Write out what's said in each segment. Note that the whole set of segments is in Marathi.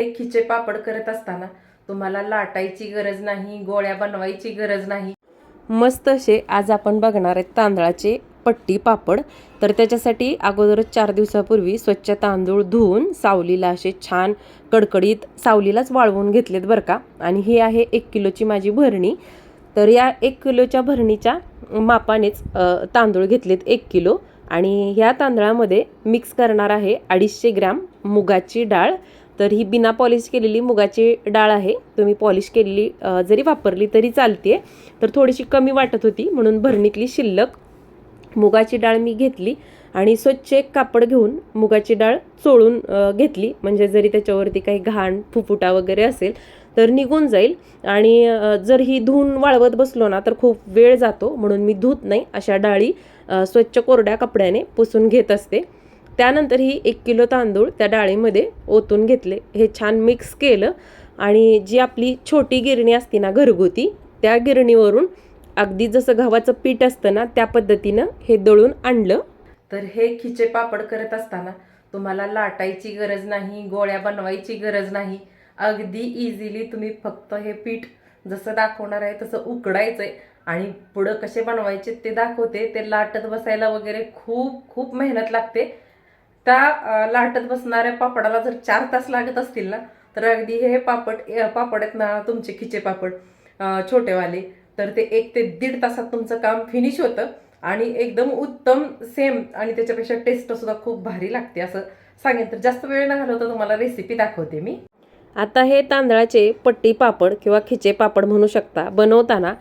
खिचे पापड करत असताना तुम्हाला लाटायची गरज नाही गोळ्या बनवायची गरज नाही. मस्त असे आज आपण बघणार आहेत तांदळाचे पट्टी पापड. तर त्याच्यासाठी अगोदरच चार दिवसापूर्वी स्वच्छ तांदूळ धुवून सावलीला असे छान कडकडीत सावलीलाच वाळवून घेतलेत बरं का. आणि ही आहे एक किलोची माझी भरणी. तर या एक किलोच्या भरणीच्या मापानेच तांदूळ घेतलेत एक किलो. आणि ह्या तांदळामध्ये मिक्स करणार आहे अडीचशे ग्रॅम मुगाची डाळ तर ही बिना पॉलिश केलेली मुगाची डाळ आहे. तुम्ही पॉलिश केलेली जरी वापरली तरी चालते तर थोडीशी कमी वाटत होती म्हणून भरणीतली शिल्लक मुगाची डाळ मी घेतली आणि स्वच्छ एक कापड घेऊन मुगाची डाळ चोळून घेतली. म्हणजे जरी त्याच्यावरती काही घाण फुफुटा वगैरे असेल तर निघून जाईल. आणि जर ही धुवून वाळवत बसलो ना तर खूप वेळ जातो. म्हणून मी धुत नाही. अशा डाळी स्वच्छ कोरड्या कपड्याने पुसून घेत असते. त्यानंतर ही एक किलो तांदूळ त्या डाळीमध्ये ओतून घेतले. हे छान मिक्स केलं आणि जी आपली छोटी गिरणी असते ना घरगुती त्या गिरणीवरून अगदी जसं गव्हाचं पीठ असतं ना त्या पद्धतीनं हे दळून आणलं. तर हे खिचे पापड करत असताना तुम्हाला लाटायची गरज नाही गोळ्या बनवायची गरज नाही. अगदी इझिली तुम्ही फक्त हे पीठ जसं दाखवणार आहे तसं उकडायचं आहे आणि पुढं कसे बनवायचे ते दाखवते. ते लाटत बसायला वगैरे खूप खूप मेहनत लागते. त्या लाटत बसणाऱ्या पापडाला जर चार तास लागत असतील ना तर अगदी हे पापड पापड आहेत ना तुमचे खिचे पापड छोटेवाले तर ते एक ते दीड तासात तुमचं काम फिनिश होतं आणि एकदम उत्तम सेम आणि त्याच्यापेक्षा टेस्ट सुद्धा खूप भारी लागते असं सांगेन. तर जास्त वेळ न घालवता तुम्हाला रेसिपी दाखवते मी. आता हे तांदळाचे पट्टी पापड किंवा खिचे पापड म्हणू शकता बनवताना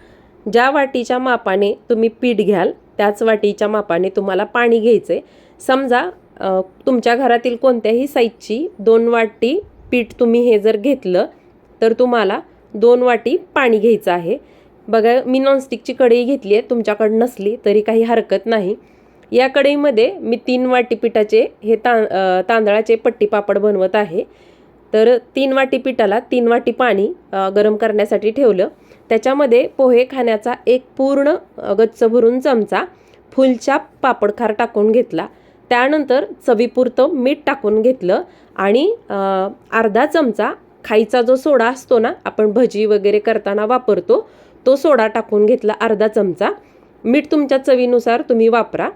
ज्या वाटीच्या मापाने तुम्ही पीठ घ्याल त्याच वाटीच्या मापाने तुम्हाला पाणी घ्यायचे समजा तुमच्या घरातील कोणत्याही साईजची दोन वाटी पीठ तुम्ही हे जर घेतलं तर तुम्हाला दोन वाटी पाणी घ्यायचं आहे. बघा मी नॉनस्टिकची कढई घेतली आहे तुमच्याकडं नसली तरी काही हरकत नाही. या कढईमध्ये मी तीन वाटी पिठाचे हे तां तांदळाचे पट्टी पापड बनवत आहे. तर तीन वाटी पिठाला तीन वाटी पाणी गरम करण्यासाठी ठेवलं. त्याच्यामध्ये पोहे खाण्याचा एक पूर्ण गच्च भरून चमचा फुलचाप पापडखार टाकून घेतला. त्यानंतर चवीपुरतं मीठ टाकून घेतलं आणि अर्धा चमचा खायचा जो सोडा असतो ना आपण भजी वगैरे करताना वापरतो तो सोडा टाकून घेतला अर्धा चमचा. मीठ तुमच्या चवीनुसार तुम्ही वापरा.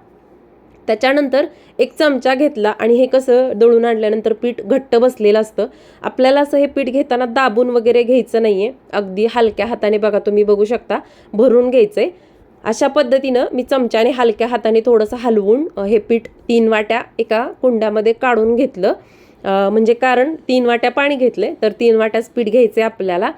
त्याच्यानंतर एक चमचा घेतला आणि हे कसं दळून आणल्यानंतर पीठ घट्ट बसलेलं असतं. आपल्याला असं हे पीठ घेताना दाबून वगैरे घ्यायचं नाही आहे अगदी हलक्या हाताने बघा तुम्ही बघू शकता. भरून घ्यायचं आहे अशा पद्धतीनं मी चमच्याने हलक्या हाताने थोडंसं हलवून हे पीठ तीन वाट्या एका कुंड्यामध्ये काढून घेतलं. म्हणजे कारण तीन वाट्या पाणी घेतले तर तीन वाट्याच पीठ घ्यायचे आपल्याला.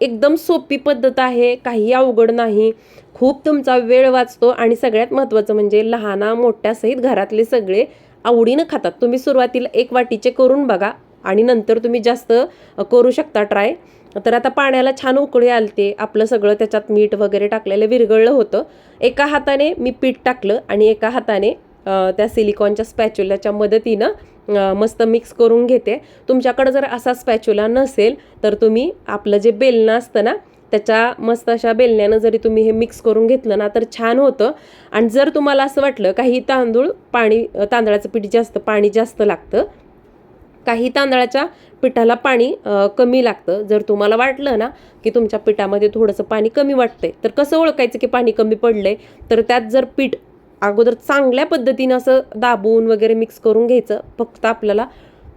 एकदम सोपी पद्धत आहे काही अवघड नाही. खूप तुमचा वेळ वाचतो आणि सगळ्यात महत्त्वाचं म्हणजे लहाना मोठ्यासहित घरातले सगळे आवडीनं खातात. तुम्ही सुरुवातीला एक वाटीचे करून बघा आणि नंतर तुम्ही जास्त करू शकता ट्राय. तर आता पाण्याला छान उकळी आलते. आपलं सगळं त्याच्यात मीठ वगैरे टाकलेलं विरघळलं होतं. एका हाताने मी पीठ टाकलं आणि एका हाताने त्या सिलिकॉनच्या स्पॅच्युलाच्या मदतीनं मस्त मिक्स करून घेते. तुमच्याकडं जर असा स्पॅच्युला नसेल तर तुम्ही आपलं जे बेलणं असतं ना त्याच्या मस्त अशा बेलण्यानं जरी तुम्ही हे मिक्स करून घेतलं ना तर छान होतं. आणि जर तुम्हाला असं वाटलं काही तांदूळ पाणी तांदळाचं पीठ जास्त पाणी जास्त लागतं काही तांदळाच्या पिठाला पाणी कमी लागतं. जर तुम्हाला वाटलं ना की तुमच्या पिठामध्ये थोडंसं पाणी कमी वाटतंय तर कसं ओळखायचं की पाणी कमी पडलंय? तर त्यात जर पीठ अगोदर चांगल्या पद्धतीनं असं दाबून वगैरे मिक्स करून घ्यायचं फक्त आपल्याला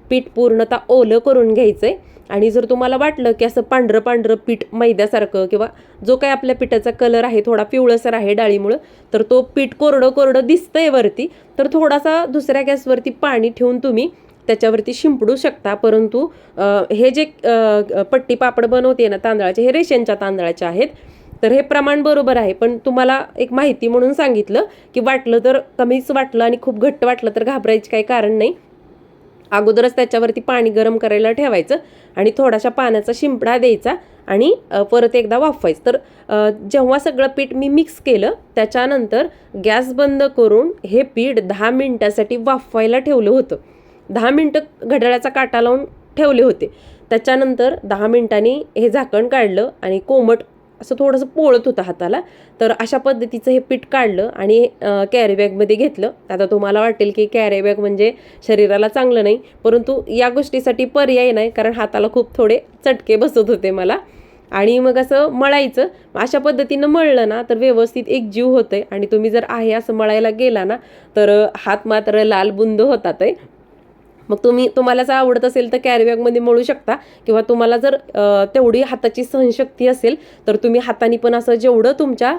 पीठ पूर्णतः ओलं करून घ्यायचं आहे आणि जर तुम्हाला वाटलं की असं पांढरं पांढरं पीठ मैद्यासारखं किंवा जो काही आपल्या पिठाचा कलर आहे थोडा पिवळसर आहे डाळीमुळं तर तो पीठ कोरडं कोरडं दिसतंय वरती तर थोडासा दुसऱ्या गॅसवरती पाणी ठेवून तुम्ही त्याच्यावरती शिंपडू शकता. परंतु हे जे पट्टी पापड बनवते ना तांदळाचे हे रेशनच्या तांदळाचे आहेत. तर हे प्रमाण बरोबर आहे. पण तुम्हाला एक माहिती म्हणून सांगितलं की वाटलं तर कमीच वाटलं आणि खूप घट्ट वाटलं तर घाबरायचं काही कारण नाही. अगोदरच त्याच्यावरती पाणी गरम करायला ठेवायचं आणि थोडाशा पाण्याचा शिंपडा द्यायचा आणि परत एकदा वाफवायचं. तर जेव्हा सगळं पीठ मी मिक्स केलं त्याच्यानंतर गॅस बंद करून हे पीठ दहा मिनटासाठी वाफवायला ठेवलं होतं. दहा मिनटं घड्याळाचा काटा लावून ठेवले होते. त्याच्यानंतर दहा मिनटांनी हे झाकण काढलं आणि कोमट असं थोडंसं पोळत होतं हाताला. तर अशा पद्धतीचं हे पीठ काढलं आणि कॅरी बॅगमध्ये घेतलं. आता तुम्हाला वाटेल की कॅरी बॅग म्हणजे शरीराला चांगलं नाही परंतु या गोष्टीसाठी पर्याय नाही कारण हाताला खूप थोडे चटके बसत होते मला. आणि मग असं मळायचं. अशा पद्धतीनं मळलं ना तर व्यवस्थित एक जीव होतं आणि तुम्ही जर आहे असं मळायला गेला ना तर हात मात्र लाल बुंद होतात आहे मग तुम्ही तुम्हाला जर आवडत असेल तर कॅरीबॅगमध्ये मळू शकता. किंवा तुम्हाला जर तेवढी हाताची सहनशक्ती असेल तर तुम्ही हाताने पण असं जेवढं तुमच्या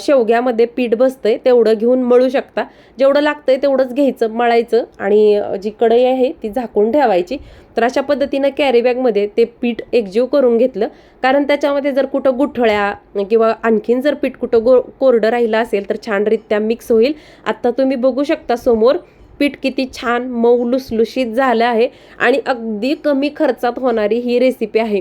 शेवग्यामध्ये पीठ बसतंय तेवढं घेऊन मळू शकता. जेवढं लागतंय तेवढंच घ्यायचं मळायचं. आणि जी कढई आहे ती झाकून ठेवायची. तर अशा पद्धतीनं कॅरीबॅगमध्ये ते पीठ एकजीव करून घेतलं. कारण त्याच्यामध्ये जर कुठं गुठळ्या किंवा आणखीन जर पीठ कुठं गो कोरडं राहिलं असेल तर छानरित्या मिक्स होईल. आत्ता तुम्ही बघू शकता समोर पीठ किती छान मऊ लुसलुशीत झालं आहे आणि अगदी कमी खर्चात होणारी ही रेसिपी आहे.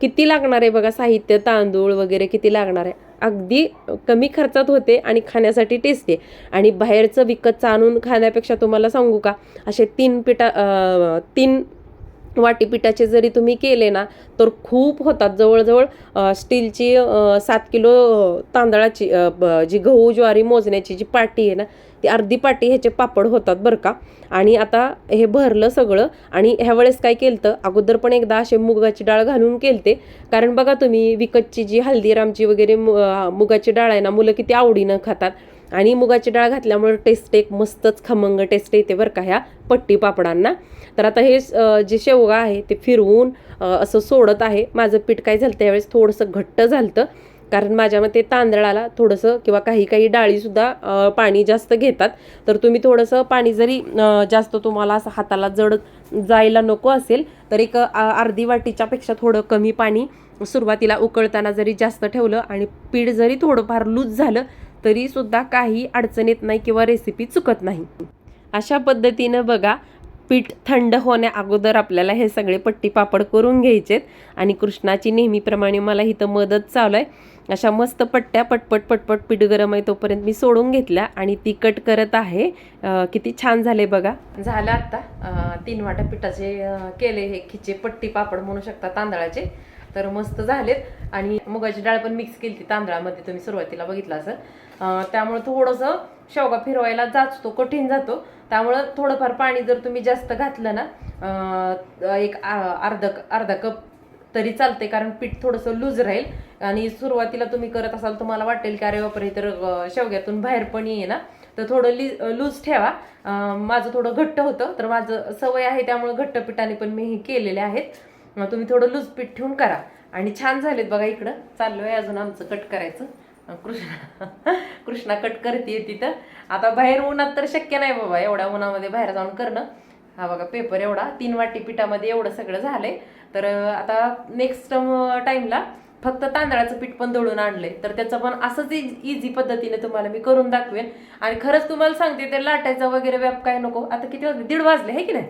किती लागणार आहे बघा साहित्य तांदूळ वगैरे किती लागणार आहे? अगदी कमी खर्चात होते आणि खाण्यासाठी टेस्टी आहे. आणि बाहेरचं विकतचं आणून खाण्यापेक्षा तुम्हाला सांगू का? असे तीन पिठा तीन वाटीपिठाचे जरी तुम्ही केले ना तर खूप होतात. जवळजवळ स्टीलची सात किलो तांदळाची ब- जी गहू ज्वारी मोजण्याची जी पाटी आहे ना ती अर्धी पाटी ह्याचे पापड होतात बरं का. आणि आता हे भरलं सगळं आणि ह्या वेळेस काय केलं तर अगोदर पण एकदा असे मुगाची डाळ घालून केलते. कारण बघा तुम्ही विकतची जी हल्दीरामची वगैरे मु- मुगाची डाळ आहे ना मुलं किती आवडीनं खातात. आणि मुगाची डाळ घातल्यामुळे टेस्ट एक मस्तच खमंग टेस्ट येते बरं का ह्या पट्टी पापडांना. तर आता हे जे शेवगा आहे ते फिरवून असं सोडत आहे. माझं पीठ काय झालं त्यावेळेस थोडंसं घट्ट झालं कारण माझ्या मते तांदळाला थोडंसं किंवा काही काही डाळीसुद्धा पाणी जास्त घेतात. तर तुम्ही थोडंसं पाणी जरी जास्त तुम्हाला असं हाताला जड जायला नको असेल तर एक अर्धी वाटीच्यापेक्षा थोडं कमी पाणी सुरुवातीला उकळताना जरी जास्त ठेवलं आणि पीठ जरी थोडंफार लूज झालं तरी सुद्धा काही अडचण येत नाही किंवा रेसिपी चुकत नाही. अशा पद्धतीनं बघा पीठ थंड होण्या अगोदर आपल्याला हे सगळे पट्टी पापड करून घ्यायचेत आणि कृष्णाची नेहमीप्रमाणे मला इथं मदत चालू आहे. अशा मस्त पट्ट्या पटपट पटपट पीठ गरम आहे तोपर्यंत मी सोडून घेतल्या आणि ती कट करत आहे. किती छान झाले बघा. झालं आता तीन वाट्या पिठाचे केले हे खिचे पट्टी पापड म्हणू शकता तांदळाचे. तर मस्त झालेत. आणि मुगाची डाळ पण मिक्स केली तांदळामध्ये तुम्ही सुरुवातीला बघितलं असं त्यामुळे थोडंसं शेवगा फिरवायला जातो कठीण जातो. त्यामुळं थोडंफार पाणी जर तुम्ही जास्त घातलं ना एक आ- अर्धा अर्धा कप तरी चालते कारण पीठ थोडंसं लूज राहील. आणि सुरुवातीला तुम्ही करत असाल तुम्हाला वाटेल की अरे बापरे तर शेवग्यातून बाहेर पण ये ना तर थोडं लि लूज ठेवा. माझं थोडं घट्ट होतं तर माझं सवय आहे त्यामुळे घट्ट पिठाने पण मी हे केलेले आहेत. तुम्ही थोडं लूज पीठ ठेवून करा. आणि छान झालेत बघा इकडं. चाललोय अजून आमचं कट करायचं. कृष्णा कृष्णा कट करते तिथं. आता बाहेर उन्हात तर शक्य नाही बाबा एवढ्या उन्हामध्ये बाहेर जाऊन करणं. हा बघा पेपर एवढा तीन वाटी पिठामध्ये एवढं सगळं झालंय. तर आता नेक्स्ट टाइमला फक्त तांदळाचं पीठ पण दळून आणलंय. तर त्याचं पण असंच इझी पद्धतीने तुम्हाला मी करून दाखवेन. आणि खरंच तुम्हाला सांगते ते लाटायचा वगैरे व्याप काय नको. आता किती वाजले? दीड वाजले आहे की नाही.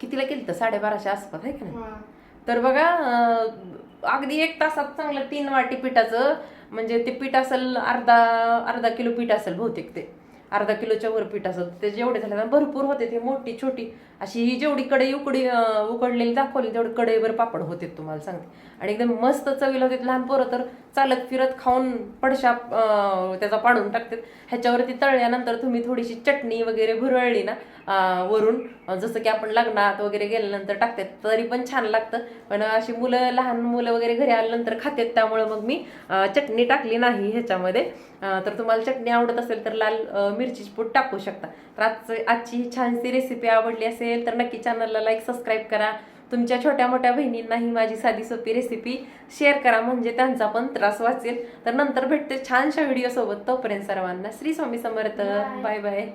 कितीला केलं तर साडेबाराशे आसपास आहे की नाही. तर बघा अगदी एक तासात चांगलं तीन वाटी पिठाचं म्हणजे ते पीठ असेल अर्धा अर्धा किलो पीठ असेल बहुतेक ते. अर्धा किलोच्या वर पीठ असेल ते जेवढे झाले ना भरपूर होते ते मोठी छोटी. अशी ही जेवढी कढई उकडी उकडलेली दाखवली तेवढी कढईवर पापड होते तुम्हाला सांगते. आणि एकदम मस्त चवीला होते लहान पोरं तर चालत फिरत खाऊन पडशा त्याचा पाडून टाकतात. ह्याच्यावरती तळल्यानंतर तुम्ही थोडीशी चटणी वगैरे भुरळली ना वरून जसं की आपण लग्नात वगैरे गेल्यानंतर टाकतात तरी पण छान लागतं. पण अशी मुलं लहान मुलं वगैरे घरी आल्यानंतर खातात त्यामुळं मग मी चटणी टाकली नाही ह्याच्यामध्ये. तर तुम्हाला चटणी आवडत असेल तर लाल अं, मिरचीची पूड टाकू शकता. तर आजचं आजची ही छानशी रेसिपी आवडली असेल तर नक्की चॅनलला लाईक सबस्क्राईब करा. तुमच्या छोट्या मोठ्या बहिणींनाही माझी साधी सोपी रेसिपी शेअर करा म्हणजे त्यांचा पण त्रास वाचेल. तर नंतर भेटते छानशा व्हिडिओ सोबत. तोपर्यंत सर्वांना श्री स्वामी समर्थ. Bye bye